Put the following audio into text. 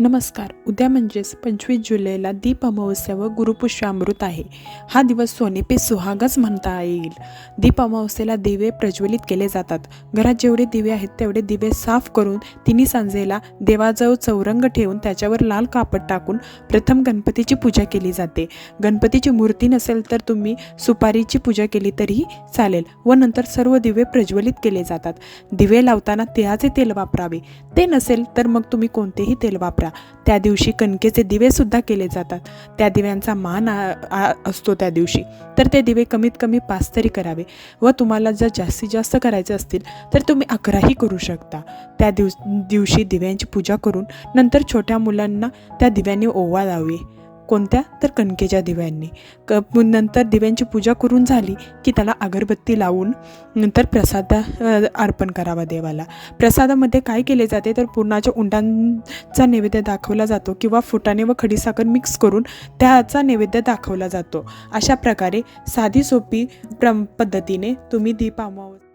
नमस्कार. उद्या म्हणजेच पंचवीस जुलैला दीप अमावस्या व गुरुपुष्यामृत आहे. हा दिवस सोने पे सुहागच म्हणता येईल. दीप अमावस्येला दिवे प्रज्वलित केले जातात. घरात जेवढे दिवे आहेत तेवढे दिवे साफ करून तिन्ही सांजेला देवाजवळ चौरंग ठेवून त्याच्यावर लाल कापड टाकून प्रथम गणपतीची पूजा केली जाते. गणपतीची मूर्ती नसेल तर तुम्ही सुपारीची पूजा केली तरीही चालेल व नंतर सर्व दिवे प्रज्वलित केले जातात. दिवे लावताना तिळाचे तेल वापरावे. ते नसेल तर मग तुम्ही कोणतेही तेल वापरा त्या दिवशी कणकेचे दिवेसुद्धा केले जातात. त्या दिव्यांचा मान आ- असतो त्या दिवशी. तर ते दिवे कमीत कमी पाच तरी करावे व तुम्हाला जर जास्तीत जास्त करायचे असतील तर तुम्ही अकराही करू शकता. त्या दिवस दिवशी दिव्यांची पूजा करून नंतर छोट्या मुलांना त्या दिव्यांनी ओवा लावी. कोणत्या? तर कणकेच्या दिव्यांनी. क नंतर दिव्यांची पूजा करून झाली की त्याला अगरबत्ती लावून नंतर प्रसाद अर्पण करावा देवाला. प्रसादामध्ये काय केले जाते? तर पूर्णाच्या उंडांचा नैवेद्य दाखवला जातो किंवा फुटाणे व खडीसाखर मिक्स करून त्याचा नैवेद्य दाखवला जातो. अशा प्रकारे साधी सोपी प्र पद्धतीने तुम्ही दीप अमावस्या